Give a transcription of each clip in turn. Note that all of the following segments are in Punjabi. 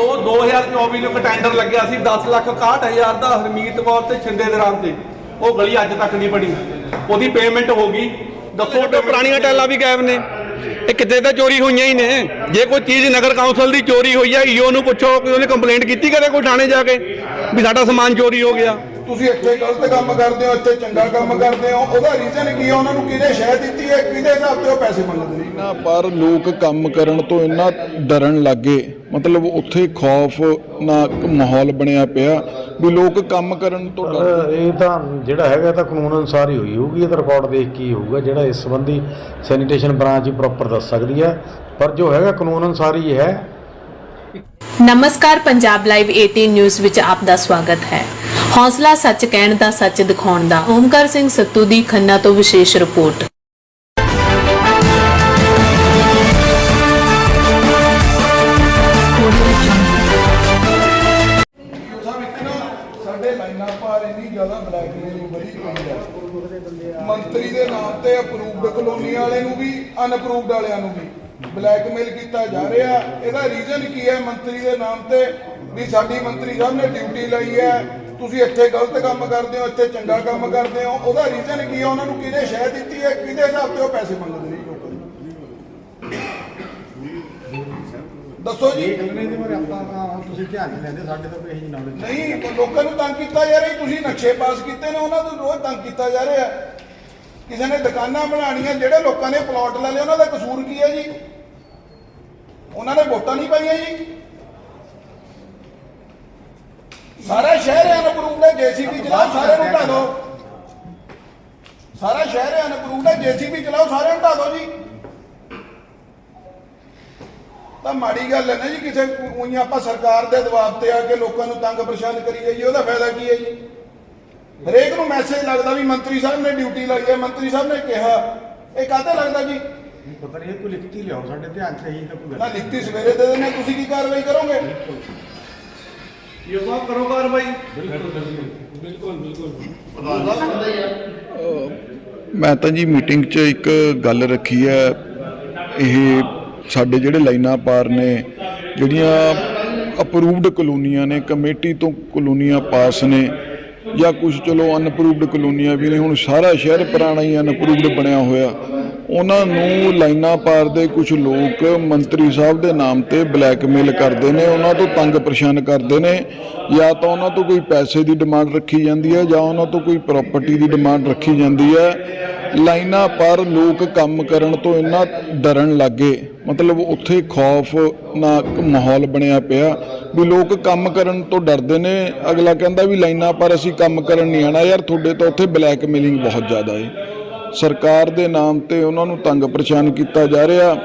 ਉਹ 2024 ਨੂੰ ਇੱਕ ਟੈਂਡਰ ਲੱਗਿਆ ਸੀ 10 ਲੱਖ 61000 ਦਾ ਹਰਮੀਤ ਕੌਰ ਤੇ ਛਿੰਦੇ ਦੇ ਨਾਮ ਤੇ। ਉਹ ਗਲੀ ਅੱਜ ਤੱਕ ਨਹੀਂ ਬਣੀ। ਉਹਦੀ ਪੇਮੈਂਟ ਹੋ ਗਈ। ਦੱਸੋ ਤੇ ਪੁਰਾਣੀਆਂ ਟੈਲਾਂ ਵੀ ਗਾਇਬ ਨੇ। ਇਹ ਕਿਤੇ ਤਾਂ ਚੋਰੀ ਹੋਈਆਂ ਹੀ ਨੇ। ਜੇ ਕੋਈ ਚੀਜ਼ ਨਗਰ ਕੌਂਸਲ ਦੀ ਚੋਰੀ ਹੋਈ ਹੈ ਈਓ ਨੂੰ ਪੁੱਛੋ ਕਿ ਉਹਨੇ ਕੰਪਲੇਂਟ ਕੀਤੀ ਕਦੇ ਕੋਈ ਥਾਣੇ ਜਾ ਕੇ? ਵੀ ਸਾਡਾ ਸਮਾਨ ਚੋਰੀ ਹੋ ਗਿਆ। ਤੁਸੀਂ ਇੱਥੇ ਗਲਤ ਕੰਮ ਕਰਦੇ ਹੋ ਇੱਥੇ ਚੰਗਾ ਕੰਮ ਕਰਦੇ ਹੋ ਉਹਦਾ ਰੀਜ਼ਨ ਕੀ ਹੈ ਉਹਨਾਂ ਨੂੰ ਕਿਹਨੇ ਸ਼ਹਿ ਦਿੱਤੀ ਹੈ? ਕਿਹਦੇ ਹਿਸਾਬ ਤੇ ਉਹ ਪੈਸੇ ਮੰਗਦੇ ਨੇ? ਨਾ ਪਰ ਲੋਕ ਕੰਮ ਕਰਨ ਤੋਂ ਇੰਨਾ ਡਰਨ ਲੱਗੇ ਮਤਲਬ ਉੱਥੇ ਖੌਫ ਨਾ ਇੱਕ ਮਾਹੌਲ ਬਣਿਆ ਪਿਆ ਵੀ ਲੋਕ ਕੰਮ ਕਰਨ ਤੋਂ ਡਰ। ਇਹ ਤਾਂ ਜਿਹੜਾ ਹੈਗਾ ਤਾਂ ਕਾਨੂੰਨ ਅਨੁਸਾਰ ਹੀ ਹੋਈ ਹੋਊਗੀ। ਇਹ ਤਾਂ ਰਿਕਾਰਡ ਦੇਖ ਕੇ ਹੀ ਹੋਊਗਾ ਜਿਹੜਾ ਇਸ ਸੰਬੰਧੀ ਸੈਨੀਟੇਸ਼ਨ ਬ੍ਰਾਂਚ ਹੀ ਪ੍ਰੋਪਰ ਦੱਸ ਸਕਦੀ ਹੈ। ਪਰ ਜੋ ਹੈਗਾ ਕਾਨੂੰਨ ਅਨੁਸਾਰ ਹੀ ਹੈ। ਨਮਸਕਾਰ ਪੰਜਾਬ ਲਾਈਵ 18 ਨਿਊਜ਼ ਵਿੱਚ ਆਪ ਦਾ ਸਵਾਗਤ ਹੈ। ਹੌਸਲਾ ਸੱਚ ਕਹਿਣ ਦਾ, ਸੱਚ ਦਿਖਾਉਣ ਦਾ। ਓਮਕਾਰ ਸਿੰਘ ਸੱਤੂ ਦੀ ਖੰਨਾ ਤੋਂ ਵਿਸ਼ੇਸ਼ ਰਿਪੋਰਟ। ਸਾਡੇ ਲਾਈਨਾਂ ਪਾਰ ਇੰਨੀ ਜ਼ਿਆਦਾ ਬਲੈਕਮੇਲਿੰਗ ਵਧੀ ਪਈ ਹੈ। ਮੰਤਰੀ ਦੇ ਨਾਮ ਤੇ ਅਪਰੂਵਡ ਕਲੋਨੀ ਵਾਲੇ ਨੂੰ ਵੀ ਅਨਅਪਰੂਵਡ ਵਾਲਿਆਂ ਨੂੰ ਵੀ ਬਲੈਕਮੇਲ ਕੀਤਾ ਜਾ ਰਿਹਾ ਇਹਦਾ ਰੀਜ਼ਨ ਕੀ ਹੈ? ਮੰਤਰੀ ਦੇ ਨਾਮ ਤੇ ਵੀ ਸਾਡੀ ਮੰਤਰੀ ਸਾਹਿਬ ਨੇ ਡਿਊਟੀ ਲਈ ਹੈ। ਤੁਸੀਂ ਇੱਥੇ ਗਲਤ ਕੰਮ ਕਰਦੇ ਹੋ ਇੱਥੇ ਚੰਗਾ ਕੰਮ ਕਰਦੇ ਹੋ ਉਹਦਾ ਰੀਜ਼ਨ ਕੀ ਹੈ? ਉਹਨਾਂ ਨੂੰ ਕਿਹਨੇ ਸ਼ਹਿ ਦਿੱਤੀ ਹੈ? ਕਿਹਦੇ ਹਿਸਾਬ ਤੇ ਉਹ ਪੈਸੇ ਮੰਗਦੇ ਨੇ ਲੋਕਾਂ ਦੱਸੋ ਜੀ। ਦੇ ਬਾਰੇ ਆਪਾਂ ਤਾਂ ਤੁਸੀਂ ਧਿਆਨ ਨਹੀਂ ਲੈਂਦੇ ਸਾਡੇ ਤੋਂ ਕੋਈ ਇਹੀ ਨੌਲੇਜ ਨਹੀਂ। ਲੋਕਾਂ ਨੂੰ ਤੰਗ ਕੀਤਾ ਜਾ ਰਿਹਾ ਤੁਸੀਂ ਨਕਸ਼ੇ ਪਾਸ ਕੀਤੇ ਨੇ ਉਹਨਾਂ ਨੂੰ ਰੋਜ਼ ਤੰਗ ਕੀਤਾ ਜਾ ਰਿਹਾ। ਕਿਸੇ ਨੇ ਦੁਕਾਨਾਂ ਬਣਾਉਣੀਆਂ ਜਿਹੜੇ ਲੋਕਾਂ ਨੇ ਪਲਾਟ ਲੈ ਲਏ ਉਹਨਾਂ ਦਾ ਕਸੂਰ ਕੀ ਹੈ ਜੀ? ਉਹਨਾਂ ਨੇ ਵੋਟਾਂ ਨਹੀਂ ਪਾਈਆਂ ਜੀ। ਸਾਰਾ ਸ਼ਹਿਰ ਅਨਪਰੂਵਡ ਹੈ ਜੀਸੀਬੀ ਚਲਾਓ ਸਾਰੇ ਨੂੰ ਢਾ ਦਿਓ। ਸਾਰਾ ਸ਼ਹਿਰ ਅਨਪਰੂਵਡ ਹੈ ਜੀਸੀਬੀ ਚਲਾਓ ਸਾਰਿਆਂ ਨੂੰ ਢਾ ਦਿਓ ਜੀ। ਤਾਂ ਮਾੜੀ ਗੱਲ ਹੈ ਨਾ ਜੀ ਕਿਸੇ ਉਹੀ ਆਪਾਂ ਸਰਕਾਰ ਦੇ ਦਬਾਅ ਤੇ ਆ ਕੇ ਲੋਕਾਂ ਨੂੰ ਤੰਗ ਪਰੇਸ਼ਾਨ ਕਰੀ ਜਾਈਏ ਉਹਦਾ ਫਾਇਦਾ ਕੀ ਹੈ ਜੀ? ਹਰੇਕ ਨੂੰ ਮੈਸੇਜ ਲੱਗਦਾ ਵੀ ਮੰਤਰੀ ਸਾਹਿਬ ਨੇ ਡਿਊਟੀ ਲਾਈ ਹੈ ਮੰਤਰੀ ਸਾਹਿਬ ਨੇ ਕਿਹਾ। ਇਹ ਕਾਹਤੇ ਲੱਗਦਾ ਜੀ? ਪਤਾ ਨਹੀਂ ਕੋਈ ਲਿਖਤੀ ਲਿਆਓ ਸਾਡੇ ਧਿਆਨ ਚ ਇਹੀ ਤਾਂ ਕੋਈ ਨਾ ਲਿਖਤੀ ਸਵੇਰੇ ਦੇ ਦੇਣੇ ਤੁਸੀਂ ਕੀ ਕਾਰਵਾਈ ਕਰੋਗੇ? ਸਾਹਿਬ ਮੈਂ ਤਾਂ ਜੀ ਮੀਟਿੰਗ 'ਚ ਇੱਕ ਗੱਲ ਰੱਖੀ ਹੈ। ਇਹ ਸਾਡੇ ਜਿਹੜੇ ਲਾਈਨਾਂ ਪਾਰ ਨੇ ਜਿਹੜੀਆਂ ਅਪਰੂਵਡ ਕਲੋਨੀਆਂ ਨੇ ਕਮੇਟੀ ਤੋਂ ਕਲੋਨੀਆਂ ਪਾਸ ਨੇ ਜਾਂ ਕੁਝ ਚਲੋ ਅਨਪਰੂਵਡ ਕਲੋਨੀਆਂ ਵੀ ਨੇ, ਹੁਣ ਸਾਰਾ ਸ਼ਹਿਰ ਪੁਰਾਣਾ ਹੀ ਅਨਪਰੂਵਡ ਬਣਿਆ ਹੋਇਆ। ਉਹਨਾਂ ਨੂੰ ਲਾਈਨਾਂ ਪਾਰ ਦੇ ਕੁਝ ਲੋਕ ਮੰਤਰੀ ਸਾਹਿਬ ਦੇ ਨਾਮ ਤੇ ਬਲੈਕਮੇਲ ਕਰਦੇ ਨੇ, ਉਹਨਾਂ ਤੋਂ ਤੰਗ ਪਰੇਸ਼ਾਨ ਕਰਦੇ ਨੇ। ਜਾਂ ਤਾਂ ਉਹਨਾਂ ਤੋਂ ਕੋਈ ਪੈਸੇ ਦੀ ਡਿਮਾਂਡ ਰੱਖੀ ਜਾਂਦੀ ਹੈ, ਜਾਂ ਉਹਨਾਂ ਤੋਂ ਕੋਈ ਪ੍ਰਾਪਰਟੀ ਦੀ ਡਿਮਾਂਡ ਰੱਖੀ ਜਾਂਦੀ ਹੈ। ਲਾਈਨਾਂ ਪਰ ਲੋਕ ਕੰਮ ਕਰਨ ਤੋਂ ਇੰਨਾ ਡਰਨ ਲੱਗੇ। ਮਤਲਬ ਉੱਥੇ ਖੌਫ ਨਾ ਮਾਹੌਲ ਬਣਿਆ ਪਿਆ ਵੀ ਲੋਕ ਕੰਮ ਕਰਨ ਤੋਂ ਡਰਦੇ ਨੇ। ਅਗਲਾ ਕਹਿੰਦਾ ਵੀ ਲਾਈਨਾਂ ਪਰ ਅਸੀਂ ਕੰਮ ਕਰਨ ਨਹੀਂ ਆਣਾ ਯਾਰ, ਤੁਹਾਡੇ ਤਾਂ ਉੱਥੇ ਬਲੈਕਮੇਲਿੰਗ ਬਹੁਤ ਜ਼ਿਆਦਾ ਹੈ ਸਰਕਾਰ ਦੇ ਨਾਮ ਤੇ ਉਹਨਾਂ ਨੂੰ ਤੰਗ ਪਰੇਸ਼ਾਨ ਕੀਤਾ ਜਾ ਰਿਹਾ।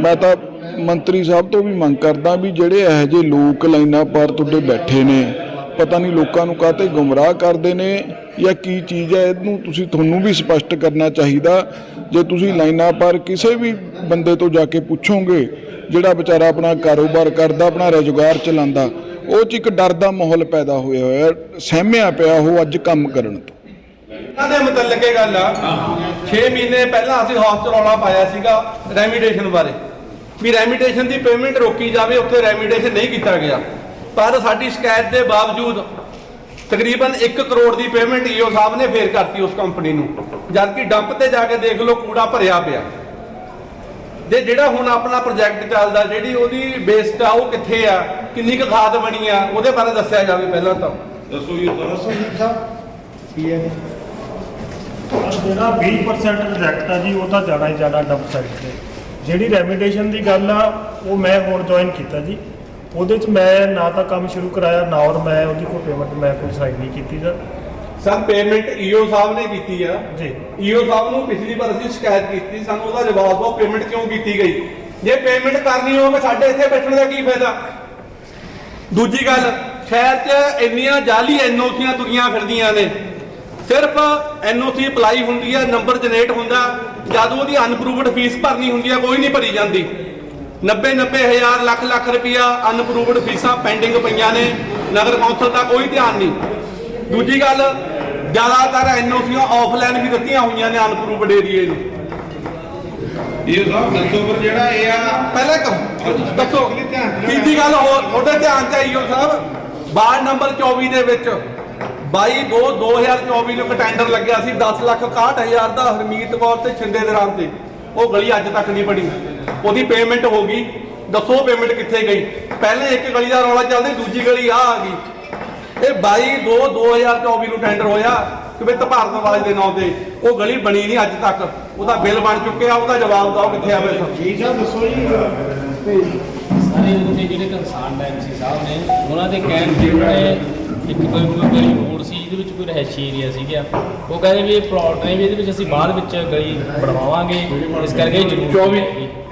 ਮੈਂ ਤਾਂ ਮੰਤਰੀ ਸਾਹਿਬ ਤੋਂ ਵੀ ਮੰਗ ਕਰਦਾ ਵੀ ਜਿਹੜੇ ਇਹੋ ਜਿਹੇ ਲੋਕ ਲਾਈਨਾਂ ਪਰ ਤੁਹਾਡੇ ਬੈਠੇ ਨੇ, ਪਤਾ ਨਹੀਂ ਲੋਕਾਂ ਨੂੰ ਕਾਹਤੇ ਗੁੰਮਰਾਹ ਕਰਦੇ ਨੇ। ਜਾਂ ਕੀ ਚੀਜ਼ ਹੈ, ਇਹਨੂੰ ਤੁਸੀਂ ਤੁਹਾਨੂੰ ਵੀ ਸਪਸ਼ਟ ਕਰਨਾ ਚਾਹੀਦਾ। ਜੇ ਤੁਸੀਂ ਲਾਈਨਾਂ ਪਰ ਕਿਸੇ ਵੀ ਬੰਦੇ ਤੋਂ ਜਾ ਕੇ ਪੁੱਛੋਗੇ, ਜਿਹੜਾ ਵਿਚਾਰਾ ਆਪਣਾ ਕਾਰੋਬਾਰ ਕਰਦਾ, ਆਪਣਾ ਰੁਜ਼ਗਾਰ ਚਲਾਉਂਦਾ, ਉਹ ਚ ਇੱਕ ਡਰ ਦਾ ਮਾਹੌਲ ਪੈਦਾ ਹੋਇਆ ਹੋਇਆ, ਸਹਿਮਿਆ ਪਿਆ ਉਹ ਅੱਜ ਕੰਮ ਕਰਨ ਤੋਂ। ਇਹਨਾਂ ਦੇ ਮੁਤਲਕ ਇਹ ਗੱਲ ਆ 6 ਮਹੀਨੇ ਪਹਿਲਾਂ ਅਸੀਂ ਹੌਸ ਰੌਲਾ ਪਾਇਆ ਸੀਗਾ ਰੈਮੀਡੇਸ਼ਨ ਬਾਰੇ। ਵੀ ਰੈਮੀਡੇਸ਼ਨ ਦੀ ਪੇਮੈਂਟ ਰੋਕੀ ਜਾਵੇ, ਉੱਥੇ ਰੈਮੀਡੇਸ਼ਨ ਨਹੀਂ ਕੀਤਾ ਗਿਆ। ਪਰ ਸਾਡੀ ਸ਼ਿਕਾਇਤ ਦੇ ਬਾਵਜੂਦ ਤਕਰੀਬਨ 1 ਕਰੋੜ ਦੀ ਪੇਮੈਂਟ ਈਓ ਸਾਹਿਬ ਨੇ ਫੇਰ ਕਰਤੀ ਉਸ ਕੰਪਨੀ ਨੂੰ। ਜਦ ਕਿ ਡੰਪ ਤੇ ਜਾ ਕੇ ਦੇਖ ਲਓ ਕੂੜਾ ਭਰਿਆ ਪਿਆ। ਜੇ ਜਿਹੜਾ ਹੁਣ ਆਪਣਾ ਪ੍ਰੋਜੈਕਟ ਚੱਲਦਾ ਜਿਹੜੀ ਉਹਦੀ ਬੇਸਡ ਆ ਉਹ ਕਿੱਥੇ ਆ ਕਿੰਨੀ ਕੁ ਖਾਦ ਬਣੀ ਆ ਉਹਦੇ ਬਾਰੇ ਦੱਸਿਆ ਜਾਵੇ ਪਹਿਲਾਂ ਤਾਂ। ਦੱਸੋ ਜੀ ਸਾਹਿਬ ਕੀ ਹੈ? ਜਿਹੜਾ 20% ਰਿਜੈਕਟ ਆ ਜੀ ਉਹ ਤਾਂ ਜ਼ਿਆਦਾ ਹੀ ਜ਼ਿਆਦਾ ਡੰਪ ਸਾਈਡ ਤੇ। ਜਿਹੜੀ ਰੈਮੀਡੇਸ਼ਨ ਦੀ ਗੱਲ ਆ ਉਹ ਮੈਂ ਹੁਣ ਜੁਆਇਨ ਕੀਤਾ ਜੀ। ਉਹਦੇ ਚ ਮੈਂ ਨਾ ਤਾਂ ਕੰਮ ਸ਼ੁਰੂ ਕਰਾਇਆ ਨਾ ਔਰ ਮੈਂ ਉਹਦੀ ਕੋਈ ਪੇਮੈਂਟ ਮੈਂ ਕੋਈ ਸਾਈਨ ਨਹੀਂ ਕੀਤੀ ਸਰ ਸਰ ਪੇਮੈਂਟ ਈਓ ਸਾਹਿਬ ਨੇ ਕੀਤੀ ਆ। ਜੀ। ਈਓ ਸਾਹਿਬ ਨੂੰ ਪਿਛਲੀ ਵਾਰ ਅਸੀਂ ਸ਼ਿਕਾਇਤ ਕੀਤੀ ਸਾਨੂੰ ਉਹਦਾ ਜਵਾਬ ਦਿਓ ਪੇਮੈਂਟ ਕਿਉਂ ਕੀਤੀ ਗਈ। ਜੇ ਪੇਮੈਂਟ ਕਰਨੀ ਹੋਵੇ ਸਾਡੇ ਇੱਥੇ ਬੈਠਣ ਦਾ ਕੀ ਫਾਇਦਾ? ਦੂਜੀ ਗੱਲ ਸ਼ਹਿਰ 'ਚ ਇੰਨੀਆਂ ਜਾਲੀ ਐਨਓਸੀਆਂ ਤੁਰੀਆਂ ਫਿਰਦੀਆਂ ਨੇ। ਸਿਰਫ ਐਨਓਸੀ ਅਪਲਾਈ ਹੁੰਦੀ ਹੈ ਨੰਬਰ ਜਨਰੇਟ ਹੁੰਦਾ ਜਦ ਉਹਦੀ ਅਨਪਰੂਵਡ ਫੀਸ ਭਰਨੀ ਹੁੰਦੀ ਹੈ ਕੋਈ ਨਹੀਂ ਭਰੀ ਜਾਂਦੀ। 90 90 ਹਜ਼ਾਰ ਲੱਖ ਲੱਖ ਰੁਪਇਆ ਅਨਪਰੂਵਡ ਫੀਸਾਂ ਪੈਂਡਿੰਗ ਪਈਆਂ ਨੇ। ਨਗਰ ਕੌਂਸਲ ਦਾ ਕੋਈ ਧਿਆਨ ਨਹੀਂ। ਦੂਜੀ ਗੱਲ ਜ਼ਿਆਦਾਤਰ ਐਨਓਸੀਆਂ ਆਫਲਾਈਨ ਵੀ ਦਿੱਤੀਆਂ ਹੋਈਆਂ ਨੇ ਅਨਪਰੂਵਡ ਏਰੀਏ ਨੂੰ। ਇਹ ਸਾਹਿਬ ਮਨਸੂਬਰ ਜਿਹੜਾ ਇਹ ਆ। ਪਹਿਲਾਂ ਕਹੋ ਦੱਸੋ। ਦੀ ਗੱਲ ਹੋਰ ਤੁਹਾਡੇ ਧਿਆਨ ਚ ਆਈ ਹੋ ਸਾਹਿਬ ਵਾਰਡ ਨੰਬਰ 24 ਦੇ ਵਿੱਚ 22 2 2024 ਨੂੰ ਇੱਕ ਟੈਂਡਰ ਲੱਗਿਆ ਸੀ 10 ਲੱਖ 61000 ਦਾ ਹਰਮੀਤ ਕੌਰ ਤੇ ਛਿੰਦੇ ਦੇ ਨਾਮ ਤੇ। ਉਹ ਗਲੀ ਅੱਜ ਤੱਕ ਨਹੀਂ ਬਣੀ ਉਹਦੀ ਪੇਮੈਂਟ ਹੋ ਗਈ। ਦੱਸੋ ਪੇਮੈਂਟ ਕਿੱਥੇ ਗਈ? ਪਹਿਲੇ ਇੱਕ ਗਲੀ ਦਾ ਰੌਲਾ ਚੱਲਦੀ ਦੂਜੀ ਗਲੀ ਆ ਆ ਗਈ। ਇਹ 22 2 2024 ਨੂੰ ਟੈਂਡਰ ਹੋਇਆ ਕਿ ਵੀ ਭਾਰਤ ਵਾਲੇ ਦੇ ਨਾਂ ਤੇ। ਉਹ ਗਲੀ ਬਣੀ ਨਹੀਂ ਅੱਜ ਤੱਕ। ਉਹਦਾ ਬਿੱਲ ਬਣ ਚੁੱਕਿਆ ਉਹਦਾ ਜਵਾਬ ਦਿਓ ਕਿੱਥੇ ਆ ਬਿੱਲ ਠੀਕ ਆ ਦੱਸੋ ਜੀ। ਸਾਰੇ ਉੱਥੇ ਜਿਹੜੇ ਕੰਸਰਨ ਐਮਸੀ ਸਾਹਿਬ ਨੇ ਉਹਨਾਂ ਦੇ ਕਹਿਣ ਤੇ ਇੱਕ ਕੋਈ ਕੋਈ ਹੋਰ ਸੀ ਜਿਹਦੇ ਵਿੱਚ ਕੋਈ ਰਹਿਸ਼ੀ ਏਰੀਆ ਸੀਗਾ ਉਹ ਕਹਿੰਦੇ ਵੀ ਇਹ ਪਲਾਟ ਨਹੀਂ ਵੀ ਇਹਦੇ ਵਿੱਚ ਅਸੀਂ ਬਾਅਦ ਵਿੱਚ ਗਲੀ ਬਣਵਾਵਾਂਗੇ। ਇਸ ਕਰਕੇ ਜ਼ਰੂਰ 24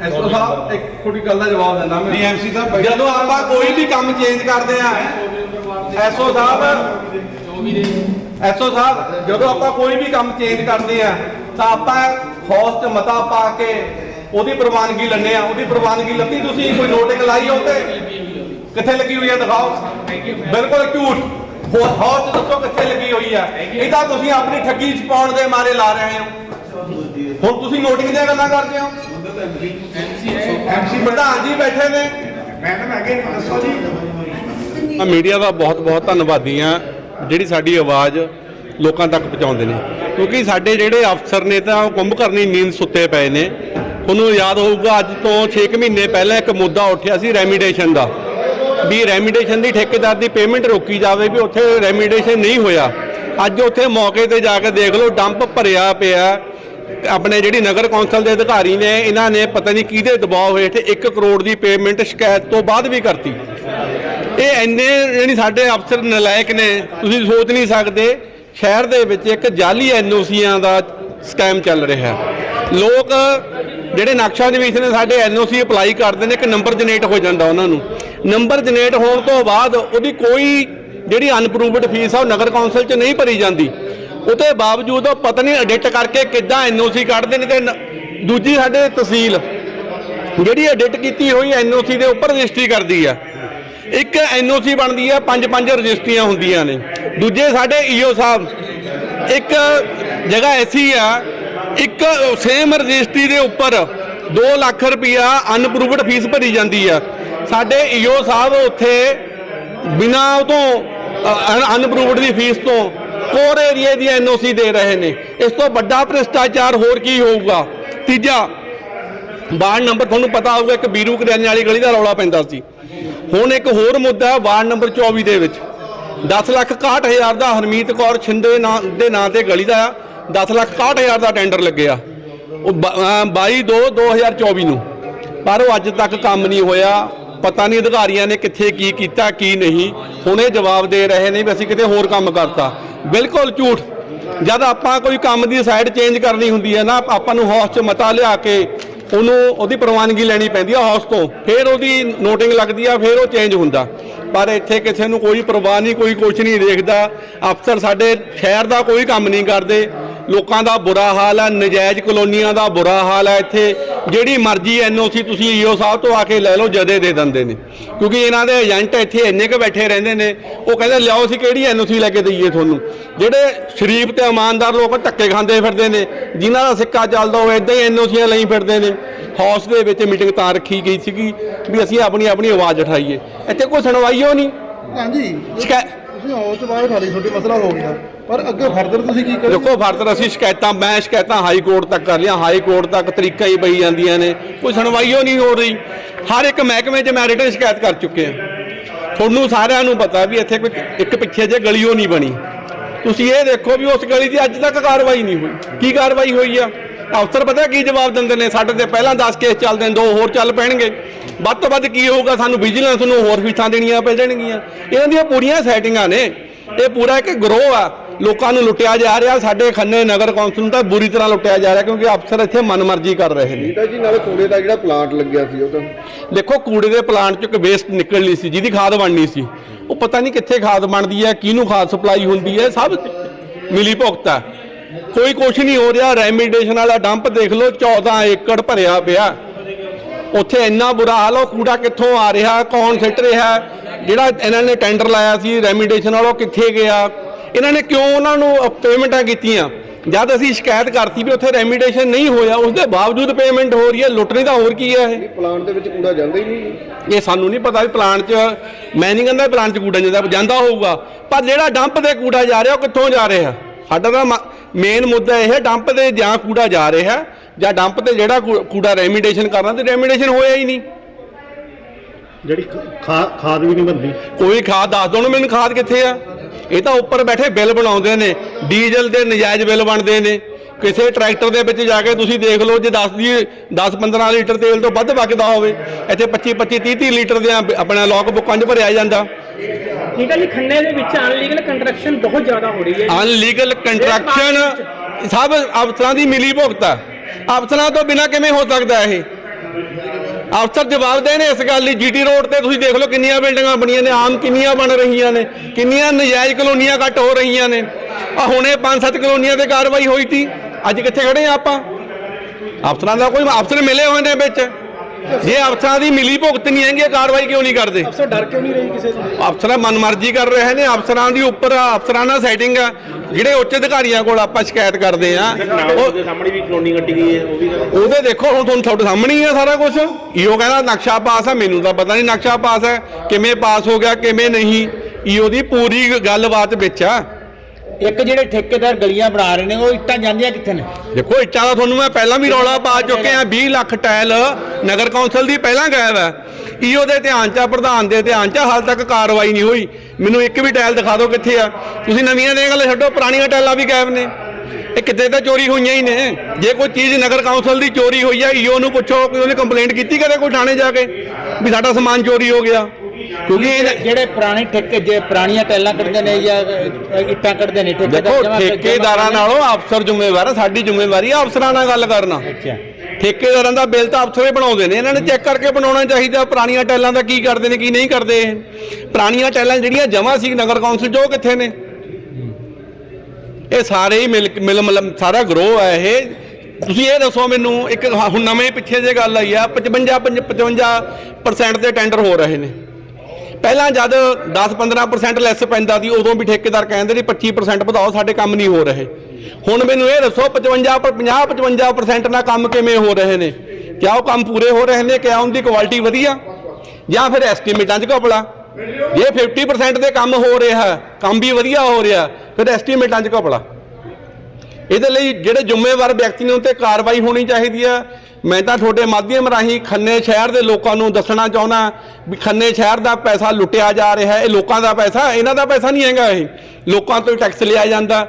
ਐਸਓ ਸਾਹਿਬ ਇੱਕ ਥੋੜੀ ਗੱਲ ਦਾ ਜਵਾਬ ਦਿੰਦਾ ਮੈਂ। DMC ਸਾਹਿਬ ਜਦੋਂ ਆਪਾਂ ਕੋਈ ਵੀ ਕੰਮ ਚੇਂਜ ਕਰਦੇ ਆ ਐਸਓ ਸਾਹਿਬ 24 ਦੇ। ਐਸਓ ਸਾਹਿਬ ਜਦੋਂ ਆਪਾਂ ਕੋਈ ਵੀ ਕੰਮ ਚੇਂਜ ਕਰਦੇ ਆ ਤਾਂ ਆਪਾਂ ਹੌਸ 'ਚ ਮਤਾ ਪਾ ਕੇ ਉਹਦੀ ਪ੍ਰਵਾਨਗੀ ਲੈਂਦੇ ਆ। ਉਹਦੀ ਪ੍ਰਵਾਨਗੀ ਲੱਤੀ ਤੁਸੀਂ ਕੋਈ ਨੋਟਿੰਗ ਲਾਈ ਹੋ ਤੇ ਕਿੱਥੇ ਲੱਗੀ ਹੋਈ ਹੈ ਦਿਖਾਓ। ਬਿਲਕੁਲ ਝੂਠ। ਹੋ- ਹੌਸ 'ਚ ਦੱਸੋ ਕਿੱਥੇ ਲੱਗੀ ਹੋਈ ਆ? ਇਹ ਤਾਂ ਤੁਸੀਂ ਆਪਣੀ ਠੱਗੀ 'ਚ ਪਾਉਣ ਦੇ ਮਾਰੇ ਲਾ ਰਹੇ ਹੋ। ਹੁਣ ਤੁਸੀਂ ਨੋਟਿੰਗ ਦੀਆਂ ਗੱਲਾਂ ਕਰਦੇ ਹੋ। ਐਮਸੀ ਪ੍ਰਧਾਨ ਜੀ ਬੈਠੇ ਨੇ। ਮੈਡਮ ਹੈਗੇ ਦੱਸੋ ਜੀ। ਆ ਮੀਡੀਆ ਦਾ ਬਹੁਤ ਬਹੁਤ ਧੰਨਵਾਦੀ ਆ ਜਿਹੜੀ ਸਾਡੀ ਆਵਾਜ਼ ਲੋਕਾਂ ਤੱਕ ਪਹੁੰਚਾਉਂਦੇ ਨੇ। ਕਿਉਂਕਿ ਸਾਡੇ ਜਿਹੜੇ ਅਫਸਰ ਨੇ ਤਾਂ ਉਹ ਕੁੰਭ ਕਰਨੀ ਨੀਂਦ ਸੁੱਤੇ ਪਏ ਨੇ। ਤੁਹਾਨੂੰ ਯਾਦ ਹੋਊਗਾ ਅੱਜ ਤੋਂ 6 ਮਹੀਨੇ ਪਹਿਲਾਂ ਇੱਕ ਮੁੱਦਾ ਉੱਠਿਆ ਸੀ ਰੈਮੀਡੇਸ਼ਨ ਦਾ। ਵੀ ਰੈਮੀਡੇਸ਼ਨ ਦੀ ਠੇਕੇਦਾਰ ਦੀ ਪੇਮੈਂਟ ਰੋਕੀ ਜਾਵੇ ਵੀ ਉੱਥੇ ਰੈਮੀਡੇਸ਼ਨ ਨਹੀਂ ਹੋਇਆ। ਅੱਜ ਉੱਥੇ ਮੌਕੇ ਤੇ ਜਾ ਕੇ ਦੇਖ ਲਓ ਡੰਪ ਭਰਿਆ ਪਿਆ। ਆਪਣੇ ਜਿਹੜੀ ਨਗਰ ਕੌਂਸਲ ਦੇ ਅਧਿਕਾਰੀ ਨੇ, ਇਹਨਾਂ ਨੇ ਪਤਾ ਨਹੀਂ ਕਿਹਦੇ ਦਬਾਅ ਹੋਏ ਹੇਠ 1 ਕਰੋੜ ਦੀ ਪੇਮੈਂਟ ਸ਼ਿਕਾਇਤ ਤੋਂ ਬਾਅਦ ਵੀ ਕਰਤੀ। ਇਹ ਇੰਨੇ ਜਿਹੜੀ ਸਾਡੇ ਅਫਸਰ ਨਲਾਇਕ ਨੇ, ਤੁਸੀਂ ਸੋਚ ਨਹੀਂ ਸਕਦੇ, ਸ਼ਹਿਰ ਦੇ ਵਿੱਚ ਇੱਕ ਜਾਲੀ ਐਨਓਸੀਆਂ ਦਾ ਸਕੈਮ ਚੱਲ ਰਿਹਾ। ਲੋਕ ਜਿਹੜੇ ਨਕਸ਼ਾ ਨਿਵੀਸ ਨੇ, ਸਾਡੇ ਐਨਓਸੀ ਅਪਲਾਈ ਕਰਦੇ ਨੇ, ਇੱਕ ਨੰਬਰ ਜਨਰੇਟ ਹੋ ਜਾਂਦਾ ਉਹਨਾਂ ਨੂੰ। ਨੰਬਰ ਜਨਰੇਟ ਹੋਣ ਤੋਂ ਬਾਅਦ ਉਹਦੀ ਕੋਈ ਜਿਹੜੀ ਅਨਪਰੂਵਡ ਫੀਸ ਆ ਉਹ ਨਗਰ ਕੌਂਸਲ 'ਚ ਨਹੀਂ ਭਰੀ ਜਾਂਦੀ। ਉਹਦੇ ਬਾਵਜੂਦ ਉਹ ਪਤਾ ਨਹੀਂ ਐਡਿਟ ਕਰਕੇ ਕਿੱਦਾਂ ਐਨਓਸੀ ਕੱਢਦੇ ਨੇ ਤੇ ਦੂਜੀ ਸਾਡੇ ਤਹਿਸੀਲ, ਜਿਹੜੀ ਐਡਿਟ ਕੀਤੀ ਹੋਈ ਐਨਓਸੀ ਦੇ ਉੱਪਰ ਰਜਿਸਟਰੀ ਕਰਦੀ ਆ। ਇੱਕ ਐਨਓਸੀ ਬਣਦੀ ਆ, ਪੰਜ ਪੰਜ ਰਜਿਸਟਰੀਆਂ ਹੁੰਦੀਆਂ ਨੇ। ਦੂਜੇ ਸਾਡੇ ਈਓ ਸਾਹਿਬ, ਇੱਕ ਜਗ੍ਹਾ ਐਸੀ ਆ, ਇੱਕ ਸੇਮ ਰਜਿਸਟਰੀ ਦੇ ਉੱਪਰ 2 ਲੱਖ ਰੁਪਇਆ ਅਨਪਰੂਵਡ ਫੀਸ ਭਰੀ ਜਾਂਦੀ ਆ। ਸਾਡੇ ਈਓ ਸਾਹਿਬ ਉੱਥੇ ਬਿਨਾਂ ਉਹ ਤੋਂ ਅਨਪਰੂਵਡ ਦੀ ਫੀਸ ਤੋਂ ਕੋਰ ਏਰੀਏ ਦੀ ਐਨਓਸੀ ਦੇ ਰਹੇ ਨੇ। ਇਸ ਤੋਂ ਵੱਡਾ ਭ੍ਰਿਸ਼ਟਾਚਾਰ ਹੋਰ ਕੀ ਹੋਊਗਾ? ਤੀਜਾ, ਵਾਰਡ ਨੰਬਰ ਤੁਹਾਨੂੰ ਪਤਾ ਹੋਊਗਾ, ਇੱਕ ਬੀਰੂ ਕਰਿਆਨੇ ਵਾਲੀ ਗਲੀ ਦਾ ਰੌਲਾ ਪੈਂਦਾ ਸੀ। ਹੁਣ ਇੱਕ ਹੋਰ ਮੁੱਦਾ ਹੈ ਵਾਰਡ ਨੰਬਰ 24 ਦੇ ਵਿੱਚ। 10 ਲੱਖ 61000 ਦਾ ਹਰਮੀਤ ਕੌਰ ਛਿੰਦੇ ਨਾਂ, ਦੇ ਨਾਂ ਤੇ ਗਲੀ ਦਾ 10 ਲੱਖ 61000 ਦਾ ਟੈਂਡਰ ਲੱਗਿਆ। ਉਹ 22 2 2024 ਨੂੰ। ਪਰ ਉਹ ਅੱਜ ਤੱਕ ਕੰਮ ਨਹੀਂ ਹੋਇਆ। ਪਤਾ ਨਹੀਂ ਅਧਿਕਾਰੀਆਂ ਨੇ ਕਿੱਥੇ ਕੀ ਕੀਤਾ, ਕੀ ਨਹੀਂ। ਹੁਣ ਇਹ ਜਵਾਬ ਦੇ ਰਹੇ ਨੇ ਵੀ ਅਸੀਂ ਕਿਤੇ ਹੋਰ ਕੰਮ ਕਰਤਾ। ਬਿਲਕੁਲ ਝੂਠ। ਜਦ ਆਪਾਂ ਕੋਈ ਕੰਮ ਦੀ ਸਾਈਡ ਚੇਂਜ ਕਰਨੀ ਹੁੰਦੀ ਹੈ ਨਾ, ਆਪਾਂ ਨੂੰ ਹੌਸ 'ਚ ਮਤਾ ਲਿਆ ਕੇ ਉਹਨੂੰ ਉਹਦੀ ਪ੍ਰਵਾਨਗੀ ਲੈਣੀ ਪੈਂਦੀ ਆ ਹੌਸ ਤੋਂ। ਫਿਰ ਉਹਦੀ ਨੋਟਿੰਗ ਲੱਗਦੀ ਆ, ਫਿਰ ਉਹ ਚੇਂਜ ਹੁੰਦਾ। ਪਰ ਇੱਥੇ ਕਿਸੇ ਨੂੰ ਕੋਈ ਪ੍ਰਵਾਹ ਨਹੀਂ, ਕੋਈ ਕੁਝ ਨਹੀਂ ਦੇਖਦਾ। ਅਫਸਰ ਸਾਡੇ ਸ਼ਹਿਰ ਦਾ ਕੋਈ ਕੰਮ ਨਹੀਂ ਕਰਦੇ। ਲੋਕਾਂ ਦਾ ਬੁਰਾ ਹਾਲ ਹੈ ਨਜਾਇਜ਼ ਕਲੋਨੀਆਂ ਦਾ ਬੁਰਾ ਹਾਲ ਹੈ ਇੱਥੇ। ਜਿਹੜੀ ਮਰਜ਼ੀ ਐਨਓਸੀ ਤੁਸੀਂ ਈਓ ਸਾਹਿਬ ਤੋਂ ਆ ਕੇ ਲੈ ਲਓ ਜਦੇ ਦੇ ਦਿੰਦੇ ਨੇ। ਕਿਉਂਕਿ ਇਹਨਾਂ ਦੇ ਏਜੰਟ ਇੱਥੇ ਇੰਨੇ ਕੁ ਬੈਠੇ ਰਹਿੰਦੇ ਨੇ ਉਹ ਕਹਿੰਦੇ ਲਿਆਓ ਅਸੀਂ ਕਿਹੜੀ ਐਨਓਸੀ ਲੈ ਕੇ ਦਈਏ ਤੁਹਾਨੂੰ। ਜਿਹੜੇ ਸ਼ਰੀਫ ਤੇ ਇਮਾਨਦਾਰ ਲੋਕ ਧੱਕੇ ਖਾਂਦੇ ਫਿਰਦੇ ਨੇ ਜਿਨ੍ਹਾਂ ਦਾ ਸਿੱਕਾ ਚੱਲਦਾ ਉਹ ਇਦਾਂ ਹੀ ਐਨਓਸੀਆਂ ਲਈ ਫਿਰਦੇ ਨੇ। ਹਾਊਸ ਦੇ ਵਿੱਚ ਮੀਟਿੰਗ ਤਾਂ ਰੱਖੀ ਗਈ ਸੀਗੀ ਵੀ ਅਸੀਂ ਆਪਣੀ ਆਪਣੀ ਆਵਾਜ਼ ਉਠਾਈਏ। ਇੱਥੇ ਕੋਈ ਸੁਣਵਾਈ ਹੋ ਨਹੀਂ? ਹਾਂਜੀ। ਤੁਸੀਂ ਤੋਂ ਬਾਹਰ ਖਾਲੀ ਤੁਹਾਡੀ ਮਸਲਾ ਹੋ ਗਿਆ। ਪਰ ਅੱਗੇ ਫਰਦਰ ਤੁਸੀਂ ਕੀ ਕਰੋਗੇ? ਦੇਖੋ, ਫਰਦਰ ਅਸੀਂ ਸ਼ਿਕਾਇਤਾਂ, ਮੈਂ ਸ਼ਿਕਾਇਤਾਂ ਹਾਈ ਕੋਰਟ ਤੱਕ ਕਰ ਲਿਆ ਹਾਈ ਕੋਰਟ ਤੱਕ ਤਰੀਕਾ ਹੀ ਪਈ ਜਾਂਦੀਆਂ ਨੇ, ਕੋਈ ਸੁਣਵਾਈ ਓ ਨਹੀਂ ਹੋ ਰਹੀ। ਹਰ ਇੱਕ ਮਹਿਕਮੇ 'ਚ ਮੈਂ ਰਿਟਨ ਸ਼ਿਕਾਇਤ ਕਰ ਚੁੱਕੇ ਚੁੱਕਿਆ ਤੁਹਾਨੂੰ ਸਾਰਿਆਂ ਨੂੰ ਪਤਾ ਵੀ ਇੱਥੇ ਕੋਈ ਇੱਕ ਪਿੱਛੇ ਜੇ ਗਲੀਓ ਨਹੀਂ ਬਣੀ। ਤੁਸੀਂ ਇਹ ਦੇਖੋ ਵੀ ਉਸ ਗਲੀ ਦੀ ਅੱਜ ਤੱਕ ਕਾਰਵਾਈ ਨਹੀਂ ਹੋਈ। ਕੀ ਕਾਰਵਾਈ ਹੋਈ ਆ? ਅਫਸਰ ਪਤਾ ਕੀ ਜਵਾਬ ਦਿੰਦੇ ਨੇ? ਸਾਡੇ ਤੇ ਪਹਿਲਾਂ 10 ਕੇਸ ਚੱਲਦੇ ਨੇ, ਦੋ ਹੋਰ ਚੱਲ ਪੈਣਗੇ। ਵੱਧ ਤੋਂ ਵੱਧ ਕੀ ਹੋਊਗਾ? ਸਾਨੂੰ ਵਿਜੀਲੈਂਸ ਨੂੰ ਹੋਰ ਫੀਸਾਂ ਦੇਣੀਆਂ ਪੈ ਜਾਣਗੀਆਂ। ਇਹਨਾਂ ਦੀਆਂ ਪੂਰੀਆਂ ਸੈਟਿੰਗਾਂ ਨੇ। ਇਹ ਪੂਰਾ ਇੱਕ ਗਰੋਹ ਆ। ਲੋਕਾਂ ਨੂੰ ਲੁੱਟਿਆ ਜਾ ਰਿਹਾ ਸਾਡੇ ਖੰਨੇ ਨਗਰ ਕੌਂਸਲ ਨੂੰ ਤਾਂ ਬੁਰੀ ਤਰ੍ਹਾਂ ਲੁੱਟਿਆ ਜਾ ਰਿਹਾ ਕਿਉਂਕਿ ਅਫਸਰ ਇੱਥੇ ਮਨਮਰਜ਼ੀ ਕਰ ਰਹੇ ਨੇ। ਜੀ ਨਾਲੇ ਕੋਲੇ ਦਾ ਜਿਹੜਾ ਪਲਾਂਟ ਲੱਗਿਆ ਸੀ ਉਹ ਤਾਂ ਦੇਖੋ ਕੂੜੇ ਦੇ ਪਲਾਂਟ ਚੋਂ ਇੱਕ ਵੇਸਟ ਨਿਕਲਣੀ ਸੀ ਜਿਹਦੀ ਖਾਦ ਬਣਨੀ ਸੀ। ਉਹ ਪਤਾ ਨਹੀਂ ਕਿੱਥੇ ਖਾਦ ਬਣਦੀ ਹੈ ਕਿਹਨੂੰ ਖਾਦ ਸਪਲਾਈ ਹੁੰਦੀ ਹੈ ਸਭ ਮਿਲੀ ਭੁਗਤ ਹੈ। ਕੋਈ ਕੁਛ ਨਹੀਂ ਹੋ ਰਿਹਾ ਰੈਮੀਡੇਸ਼ਨ ਵਾਲਾ ਡੰਪ ਦੇਖ ਲਓ 14 ਏਕੜ ਭਰਿਆ ਪਿਆ। ਉੱਥੇ ਇੰਨਾ ਬੁਰਾ ਹਾਲ ਉਹ ਕੂੜਾ ਕਿੱਥੋਂ ਆ ਰਿਹਾ ਕੌਣ ਸਿੱਟ ਰਿਹਾ? ਜਿਹੜਾ ਇਹਨਾਂ ਨੇ ਟੈਂਡਰ ਲਾਇਆ ਸੀ ਰੈਮੀਡੇਸ਼ਨ ਵਾਲਾ ਕਿੱਥੇ ਗਿਆ? ਇਹਨਾਂ ਨੇ ਕਿਉਂ ਉਹਨਾਂ ਨੂੰ ਪੇਮੈਂਟਾਂ ਕੀਤੀਆਂ? ਜਦ ਅਸੀਂ ਸ਼ਿਕਾਇਤ ਕਰਤੀ ਵੀ ਉੱਥੇ ਰੈਮੀਡੇਸ਼ਨ ਨਹੀਂ ਹੋਇਆ ਉਸ ਦੇ ਬਾਵਜੂਦ ਪੇਮੈਂਟ ਹੋ ਰਹੀ ਹੈ ਲੁੱਟਣੀ ਤਾਂ ਹੋਰ ਕੀ ਹੈ ਇਹ? ਪਲਾਨ ਦੇ ਵਿੱਚ ਕੂੜਾ ਜਾਂਦਾ ਹੀ ਨਹੀਂ। ਇਹ ਸਾਨੂੰ ਨਹੀਂ ਪਤਾ ਵੀ ਪਲਾਂਟ 'ਚ ਮੈਂ ਨਹੀਂ ਕਹਿੰਦਾ ਪਲਾਂਟ 'ਚ ਕੂੜਾ ਜਾਂਦਾ ਜਾਂਦਾ ਹੋਊਗਾ। ਪਰ ਜਿਹੜਾ ਡੰਪ ਤੇ ਕੂੜਾ ਜਾ ਰਿਹਾ ਉਹ ਕਿੱਥੋਂ ਜਾ ਰਿਹਾ? ਸਾਡਾ ਤਾਂ ਮੇਨ ਮੁੱਦਾ ਇਹ ਹੈ ਡੰਪ ਤੇ ਜਾਂ ਕੂੜਾ ਜਾ ਰਿਹਾ ਜਾਂ ਡੰਪ ਤੇ ਜਿਹੜਾ ਕੂੜਾ ਰੈਮੀਡੇਸ਼ਨ ਕਰਨਾ ਤੇ ਰੈਮੀਡੇਸ਼ਨ ਹੋਇਆ ਹੀ ਨਹੀਂ। ਜਿਹੜੀ ਖਾਦ ਵੀ ਨਹੀਂ ਬੰਦੀ ਕੋਈ ਖਾਦ ਦੱਸ ਦੋ ਨਾ ਮੈਨੂੰ ਖਾਦ ਕਿੱਥੇ ਆ? ਇਹ ਤਾਂ ਉੱਪਰ ਬੈਠੇ ਬਿੱਲ ਬਣਾਉਂਦੇ ਨੇ ਡੀਜ਼ਲ ਦੇ ਨਜਾਇਜ਼ ਬਿੱਲ ਬਣਦੇ ਨੇ। ਕਿਸੇ ਟਰੈਕਟਰ ਦੇ ਵਿੱਚ ਜਾ ਕੇ ਤੁਸੀਂ ਦੇਖ ਲਓ ਜੇ 10 ਦੀ 10 15 ਲੀਟਰ ਤੇਲ ਤੋਂ ਵੱਧ ਵਗਦਾ ਹੋਵੇ ਇੱਥੇ 25 25 30 30 ਲੀਟਰ ਦੇ ਆਪਣਾ ਲੌਕ ਬੁੱਕਾਂ 'ਚ ਭਰਿਆ ਜਾਂਦਾ। ਠੀਕ ਹੈ ਜੀ ਖੰਨੇ ਦੇ ਵਿੱਚ ਅਨਲੀਗਲ ਕੰਸਟਰਕਸ਼ਨ ਬਹੁਤ ਜ਼ਿਆਦਾ ਹੋ ਰਹੀ ਹੈ ਅਨਲੀਗਲ ਕੰਟਰੈਕਸ਼ਨ ਸਭ ਅਫਸਰਾਂ ਦੀ ਮਿਲੀ ਭੁਗਤ ਆ। ਅਫਸਰਾਂ ਤੋਂ ਬਿਨਾ ਕਿਵੇਂ ਹੋ ਸਕਦਾ ਇਹ? ਅਫਸਰ ਜਵਾਬ ਦੇ ਨੇ ਇਸ ਗੱਲ ਲਈ ਜੀਟੀ ਰੋਡ ਤੇ ਤੁਸੀਂ ਦੇਖ ਲਓ ਕਿੰਨੀਆਂ ਬਿਲਡਿੰਗਾਂ ਬਣੀਆਂ ਨੇ, ਆਮ ਕਿੰਨੀਆਂ ਬਣ ਰਹੀਆਂ ਨੇ, ਕਿੰਨੀਆਂ ਨਜਾਇਜ਼ ਕਲੋਨੀਆਂ ਕੱਟ ਹੋ ਰਹੀਆਂ ਨੇ। ਆ ਹੁਣੇ ਪੰਜ ਸੱਤ ਕਲੋਨੀਆਂ ਤੇ ਕਾਰਵਾਈ ਹੋਈ ਸੀ। ਅੱਜ ਕਿੱਥੇ ਖੜੇ ਆ ਆਪਾਂ? ਅਫਸਰਾਂ ਦਾ ਕੋਈ, ਅਫਸਰ ਮਿਲੇ ਹੋਏ ਨੇ ਵਿੱਚ। ਜੇ ਅਫਸਰਾਂ ਦੀ ਮਿਲੀ ਭੁਗਤ ਨਹੀਂ ਹੈਗੀ ਇਹ ਕਾਰਵਾਈ ਕਿਉਂ ਨਹੀਂ ਕਰਦੇ? ਅਫਸਰ ਡਰ ਕਿਉਂ ਨਹੀਂ ਰਹੀ ਕਿਸੇ ਤੋਂ ਅਫਸਰ ਮਨਮਰਜ਼ੀ ਕਰ ਰਹੇ ਨੇ ਅਫਸਰਾਂ ਦੀ ਉੱਪਰ ਅਫਸਰਾਂ ਨਾਲ ਸੈਟਿੰਗ ਆ। ਜਿਹੜੇ ਉੱਚ ਅਧਿਕਾਰੀਆਂ ਕੋਲ ਆਪਾਂ ਸ਼ਿਕਾਇਤ ਕਰਦੇ ਆ ਉਹ ਸਾਹਮਣੇ ਵੀ ਕਲੋਨੀ ਕੱਟੀ ਗਈ ਹੈ ਉਹ ਵੀ ਉਹਦੇ ਦੇਖੋ ਹੁਣ ਤੁਹਾਨੂੰ ਤੁਹਾਡੇ ਸਾਹਮਣੇ ਹੀ ਆ ਸਾਰਾ ਕੁਝ ਈਓ ਕਹਿੰਦਾ ਨਕਸ਼ਾ ਪਾਸ ਆ ਮੈਨੂੰ ਤਾਂ ਪਤਾ ਨਹੀਂ ਨਕਸ਼ਾ ਪਾਸ ਹੈ ਕਿਵੇਂ ਪਾਸ ਹੋ ਗਿਆ ਕਿਵੇਂ ਨਹੀਂ। ਈਓ ਦੀ ਪੂਰੀ ਗੱਲਬਾਤ ਵਿੱਚ ਆ। ਇੱਕ ਜਿਹੜੇ ਠੇਕੇਦਾਰ ਗਲੀਆਂ ਬਣਾ ਰਹੇ ਨੇ ਉਹ ਇੱਟਾਂ ਜਾਂਦੀਆਂ ਕਿੱਥੇ ਨੇ? ਦੇਖੋ ਇੱਟਾਂ ਦਾ ਤੁਹਾਨੂੰ ਮੈਂ ਪਹਿਲਾਂ ਵੀ ਰੌਲਾ ਪਾ ਚੁੱਕੇ ਆ 20 ਲੱਖ ਟਾਇਲ ਨਗਰ ਕੌਂਸਲ ਦੀ ਪਹਿਲਾਂ ਗਾਇਬ ਹੈ। ਈਓ ਦੇ ਧਿਆਨ ਚ ਆ ਪ੍ਰਧਾਨ ਦੇ ਧਿਆਨ ਚ ਹਾਲ ਤੱਕ ਕਾਰਵਾਈ ਨਹੀਂ ਹੋਈ। ਮੈਨੂੰ ਇੱਕ ਵੀ ਟਾਇਲ ਦਿਖਾ ਦਿਓ ਕਿੱਥੇ ਆ। ਤੁਸੀਂ ਨਵੀਆਂ ਦੀਆਂ ਗੱਲਾਂ ਛੱਡੋ ਪੁਰਾਣੀਆਂ ਟਾਇਲਾਂ ਵੀ ਗਾਇਬ ਨੇ। ਇਹ ਕਿਤੇ ਤਾਂ ਚੋਰੀ ਹੋਈਆਂ ਹੀ ਨੇ। ਜੇ ਕੋਈ ਚੀਜ਼ ਨਗਰ ਕੌਂਸਲ ਦੀ ਚੋਰੀ ਹੋਈ ਆ ਈਓ ਨੂੰ ਪੁੱਛੋ ਕਿ ਉਹਨੇ ਕੰਪਲੇਂਟ ਕੀਤੀ ਕਦੇ ਕੋਈ ਥਾਣੇ ਜਾ ਕੇ? ਵੀ ਸਾਡਾ ਸਮਾਨ ਚੋਰੀ ਹੋ ਗਿਆ। ਕਿਉਂਕਿ ਇਹ ਜਿਹੜੇ ਪੁਰਾਣੇ ਠੇਕੇ ਜੇ ਪੁਰਾਣੀਆਂ ਟੈਲਾਂ ਕੱਢਦੇ ਨੇ ਜਾਂ ਇੱਟਾਂ ਕੱਢਦੇ ਨੇ ਦੇਖੋ ਜਮਾਂ- ਠੇਕੇਦਾਰਾਂ ਨਾਲੋਂ ਅਫਸਰ ਜ਼ਿੰਮੇਵਾਰ ਸਾਡੀ ਜ਼ਿੰਮੇਵਾਰੀ ਆ ਅਫਸਰਾਂ ਨਾਲ ਗੱਲ ਕਰਨਾ। ਅੱਛਾ। ਠੇਕੇਦਾਰਾਂ ਦਾ ਬਿੱਲ ਤਾਂ ਅਫਸਰ ਬਣਾਉਂਦੇ ਨੇ ਇਹਨਾਂ ਨੇ ਚੈੱਕ ਕਰਕੇ ਬਣਾਉਣਾ ਚਾਹੀਦਾ ਪੁਰਾਣੀਆਂ ਟੈਲਾਂ ਦਾ ਕੀ ਕਰਦੇ ਨੇ ਕੀ ਨਹੀਂ ਕਰਦੇ ਪੁਰਾਣੀਆਂ ਟੈਲਾਂ ਜਿਹੜੀਆਂ ਜਮ੍ਹਾਂ ਸੀ ਨਗਰ ਕੌਂਸਲ 'ਚ ਉਹ ਕਿੱਥੇ ਨੇ? ਇਹ ਸਾਰੇ ਹੀ ਮਿਲ ਮਿਲ ਸਾਰਾ ਗਰੋਹ ਹੈ ਇਹ। ਤੁਸੀਂ ਇਹ ਦੱਸੋ ਮੈਨੂੰ ਇੱਕ ਹੁਣ ਨਵੇਂ ਪਿੱਛੇ ਜੇ ਗੱਲ ਆਈ ਆ 55 55% ਦੇ ਟੈਂਡਰ ਹੋ ਰਹੇ ਨੇ। ਪਹਿਲਾਂ ਜਦ 10-15% ਲੈਸ ਪੈਂਦਾ ਸੀ, ਉਦੋਂ ਵੀ ਠੇਕੇਦਾਰ ਕਹਿੰਦੇ ਨੇ 25% ਵਧਾਓ, ਸਾਡੇ ਕੰਮ ਨਹੀਂ ਹੋ ਰਹੇ। ਹੁਣ ਮੈਨੂੰ ਇਹ ਦੱਸੋ 55 ਪਰ 50-55% ਨਾਲ ਕੰਮ ਕਿਵੇਂ ਹੋ ਰਹੇ ਨੇ? ਕਿਆ ਉਹ ਕੰਮ ਪੂਰੇ ਹੋ ਰਹੇ ਨੇ, ਕਿਆ ਉਹਦੀ ਕੁਆਲਿਟੀ ਵਧੀਆ? ਜਾਂ ਫਿਰ ਐਸਟੀਮੇਟਾਂ 'ਚ ਘਪਲਾ? ਜੇ 50% ਦੇ ਕੰਮ ਹੋ ਰਿਹਾ, ਕੰਮ ਵੀ ਵਧੀਆ ਹੋ ਰਿਹਾ, ਫਿਰ ਐਸਟੀਮੇਟਾਂ 'ਚ ਘਪਲਾ। ਇਹਦੇ ਲਈ ਜਿਹੜੇ ਜ਼ਿੰਮੇਵਾਰ ਵਿਅਕਤੀ ਨੇ ਉੱਤੇ ਕਾਰਵਾਈ ਹੋਣੀ ਚਾਹੀਦੀ ਆ। ਮੈਂ ਤਾਂ ਤੁਹਾਡੇ ਮਾਧਿਅਮ ਰਾਹੀਂ ਖੰਨੇ ਸ਼ਹਿਰ ਦੇ ਲੋਕਾਂ ਨੂੰ ਦੱਸਣਾ ਚਾਹੁੰਦਾ ਵੀ ਖੰਨੇ ਸ਼ਹਿਰ ਦਾ ਪੈਸਾ ਲੁੱਟਿਆ ਜਾ ਰਿਹਾ ਹੈ ਇਹ ਲੋਕਾਂ ਦਾ ਪੈਸਾ ਇਹਨਾਂ ਦਾ ਪੈਸਾ ਨਹੀਂ ਹੈਗਾ ਇਹ। ਲੋਕਾਂ ਤੋਂ ਟੈਕਸ ਲਿਆ ਜਾਂਦਾ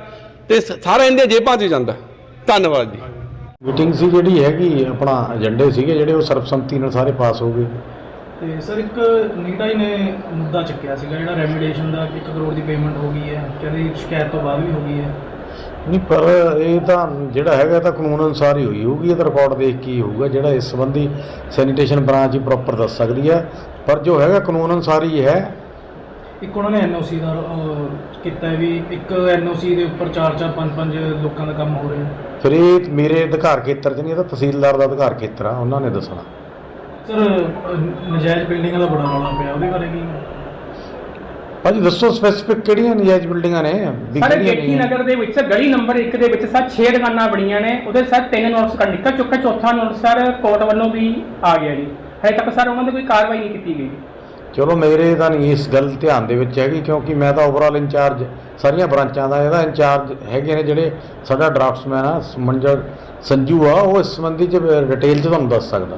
ਤੇ ਸਾਰਾ ਇਹਦੇ ਜੇਬਾਂ 'ਚ ਜਾਂਦਾ। ਧੰਨਵਾਦ ਜੀ। ਮੀਟਿੰਗ ਸੀ ਜਿਹੜੀ ਹੈਗੀ ਆਪਣਾ ਏਜੰਡੇ ਸੀਗੇ ਜਿਹੜੇ ਉਹ ਸਰਬਸੰਮਤੀ ਨਾਲ ਸਾਰੇ ਪਾਸ ਹੋ ਗਏ। ਤੇ ਸਰ ਇੱਕ ਨੀਟਾ ਹੀ ਨੇ ਮੁੱਦਾ ਚੱਕਿਆ ਸੀਗਾ ਜਿਹੜਾ ਰੈਮੀਡੇਸ਼ਨ ਦਾ 1 ਕਰੋੜ ਦੀ ਪੇਮੈਂਟ ਹੋ ਗਈ ਹੈ ਕਹਿੰਦੇ ਸ਼ਿਕਾਇਤ ਤੋਂ ਬਾਅਦ ਵੀ ਹੋ ਗਈ ਹੈ। ਨਹੀਂ ਪਰ ਇਹ ਤਾਂ ਜਿਹੜਾ ਹੈਗਾ ਤਾਂ ਕਾਨੂੰਨ ਅਨੁਸਾਰ ਹੀ ਹੋਈ ਹੋਊਗੀ। ਇਹ ਤਾਂ ਰਿਕਾਰਡ ਦੇਖ ਕੇ ਹੀ ਹੋਊਗਾ ਜਿਹੜਾ ਇਸ ਸੰਬੰਧੀ ਸੈਨੀਟੇਸ਼ਨ ਬ੍ਰਾਂਚ ਹੀ ਪ੍ਰੋਪਰ ਦੱਸ ਸਕਦੀ ਹੈ। ਪਰ ਜੋ ਹੈਗਾ ਕਾਨੂੰਨ ਅਨੁਸਾਰ ਹੀ ਹੈ। ਇੱਕ ਉਹਨਾਂ ਨੇ ਐਨਓਸੀ ਦਾ ਕੀਤਾ ਵੀ ਇੱਕ ਐਨਓਸੀ ਦੇ ਉੱਪਰ 4 4 5 5 ਲੋਕਾਂ ਦਾ ਕੰਮ ਹੋ ਰਿਹਾ ਫਿਰ ਇਹ ਮੇਰੇ ਅਧਿਕਾਰ ਖੇਤਰ 'ਚ ਨਹੀਂ ਇਹ ਤਾਂ ਤਹਿਸੀਲਦਾਰ ਦਾ ਅਧਿਕਾਰ ਖੇਤਰ ਆ ਉਹਨਾਂ ਨੇ ਦੱਸਣਾ। ਸਰ ਅਹ, ਨਜਾਇਜ਼ ਬਿਲਡਿੰਗਾਂ ਦਾ ਬੜਾ ਰੌਲਾ ਪਿਆ ਉਹਦੇ ਬਾਰੇ ਕੀ? ਭਾਜੀ ਦੱਸੋ ਸਪੈਸੀਫਿਕ ਕਿਹੜੀਆਂ ਨਜਾਇਜ਼ ਬਿਲਡਿੰਗਾਂ ਨੇ? ਵੀ ਕਿਹੜੀਆਂ ਜੇਠੀ ਹੈ? ਨਗਰ ਦੇ ਵਿੱਚ ਗਲੀ ਨੰਬਰ 1 ਦੇ ਵਿੱਚ ਸਰ 6 ਦੁਕਾਨਾਂ ਬਣੀਆਂ ਨੇ ਉਹਦੇ ਸਰ ਤਿੰਨ ਨੋਟਿਸ ਕੱਢ ਨਿਕਲ ਚੁੱਕਾ ਚੌਥਾ ਨੋਟਿਸ ਸਰ ਕੋਰਟ ਵੱਲੋਂ ਵੀ ਆ ਗਿਆ ਜੀ। ਹਜੇ ਤੱਕ ਸਰ ਉਹਨਾਂ ਦੀ ਕੋਈ ਕਾਰਵਾਈ ਨਹੀਂ ਕੀਤੀ ਗਈ। ਚਲੋ ਮੇਰੇ ਤਾਂ ਨਹੀਂ ਇਸ ਗੱਲ ਧਿਆਨ ਦੇ ਵਿੱਚ ਹੈਗੀ ਕਿਉਂਕਿ ਮੈਂ ਤਾਂ ਓਵਰਆਲ ਇੰਚਾਰਜ ਸਾਰੀਆਂ ਬ੍ਰਾਂਚਾਂ ਦਾ ਇਹਦਾ ਇੰਚਾਰਜ ਹੈਗੇ ਨੇ ਜਿਹੜੇ ਸਾਡਾ ਡਰਾਫਟਸਮੈਨ ਆ ਮੰਜਰ ਸੰਜੂ ਆ ਉਹ ਇਸ ਸੰਬੰਧੀ ਚ ਡਿਟੇਲ ਚ ਤੁਹਾਨੂੰ ਦੱਸ ਸਕਦਾ।